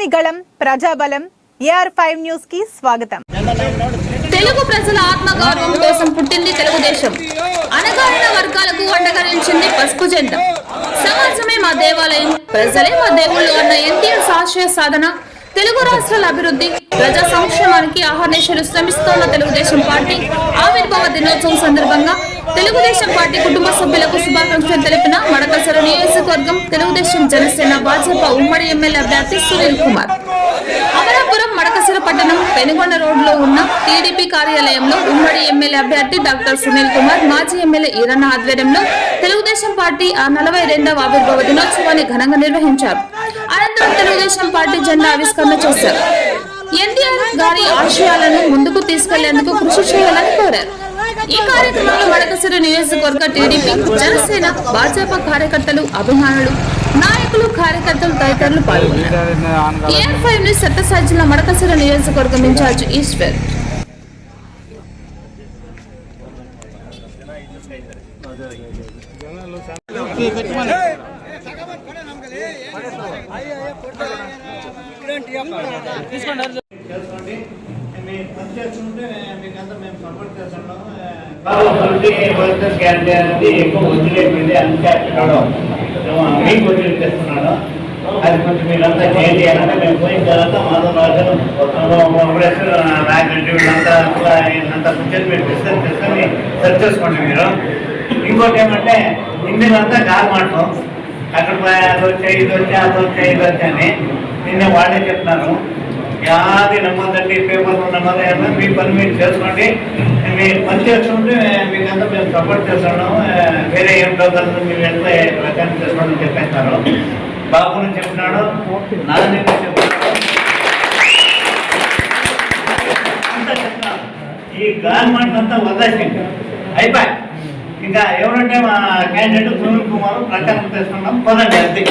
ప్రజలని గళం ప్రజాబలం AR five న్యూస్కి స్వాగతం. తెలుగు ప్రజల ఆత్మగౌరవం కోసం పుట్టింది తెలుగుదేశం. అనగారిన వర్గాలకు అండగా నిలిచింది పసుపు జెండా. సమాజమే మా దేవాలయం ప్రజలే మా దేవుళ్ళు అన్న ఎన్టీఆర్ సాశ్రయ సాధన తెలుగు రాష్ట్రాల అభివృద్ధి ప్రజా సంక్షేమానికి ఆహర్నిశలు శ్రమిస్తోన్న తెలుగుదేశం పార్టీ ఆవిర్భావ దినోత్సవం సందర్భంగా తెలుగుదేశం పార్టీ కుటుంబ సభ్యులకు శుభాకాంక్షలు తెలిపిన మడకసర నియోజకవర్గం తెలుగుదేశం జనసేన భాజపా ఉమ్మడి ఎమ్మెల్యే అభ్యర్థి సునీల్ కుమార్. అమరాపురం మడకసర పట్టణం పెనుగొండ రోడ్లో ఉన్న టీడీపీ కార్యాలయంలో ఉమ్మడి ఎమ్మెల్యే అభ్యర్థి డాక్టర్ సునీల్ కుమార్ మాజీ ఎమ్మెల్యే ఈరన్న ఆధ్వర్యంలో తెలుగుదేశం పార్టీ ఆ నలభై రెండవ ఆవిర్భావ దినోత్సవాన్ని ఘనంగా నిర్వహించారు. అనంతరం తెలుగుదేశం పార్టీ జెండా ఆవిష్కరణ చేశారు. ఎన్టీఆర్ గారి ఆశయాలను ముందుకు తీసుకెళ్ళేందుకు కృషి చేయాలని కోరారు. ఈ కార్యక్రమంలో వడకసిరి నియోజకవర్గ టీడీపీ జనసేన భాజపా కార్యకర్తలు అభిమానులు నాయకులు కార్యకర్తలు తదితరులు పాల్గొన్నారు. ఏఆర్ ఫైవ్ న్యూస్ సత్యసాయి జిల్లా మడకసిర నియోజకవర్గం ఇన్ఛార్జ్ ఈశ్వర్. తీసుకోండి మీ పని మీకు అంతా మేము సపోర్ట్ వర్కర్స్ గ్యారంటీ అనేది ఎక్కువ వదిలేపింది అందుచేస్తున్నాడు మీకు వదిలేస్తున్నాడు అది కొంచెం మీరంతా చేయండి అంటే మేము పోయిన తర్వాత మాధవ రాజు కాంగ్రెస్ నాయకులు వీళ్ళంతా కూర్చొని మీరు డిస్కస్ చేసుకొని సెర్చ్ చేసుకోండి మీరు. ఇంకోటి ఏమంటే ఇందులంతా కారమాటం అక్కడ పోయి అది వచ్చాయి ఇది వచ్చాయి అది వచ్చాయి ఇది వచ్చాయని నిన్నే వాళ్ళే చెప్తున్నారు. యాది నమ్మదండి పేపర్లు నమ్మదన్నా మీ పని మీరు చేసుకోండి. మీరు పని చేస్తుంటే మీకు అంతా మేము సపోర్ట్ చేస్తున్నాం వేరే ఏం డబ్బులు మీరు ఎంత రకాన్ని చేసుకోండి అని చెప్పేస్తారు. బాబుని చెప్పినాడు నాన్న అంతా చెప్తున్నాను ఈ గవర్నమెంట్ అంతా వదిలేసింది. అయిపోయి. ఇంకా ఎవరంటే మా క్యాండిడేట్ సునీల్ కుమార్ ప్రచారం చేసుకున్నాం పదండి అంతే.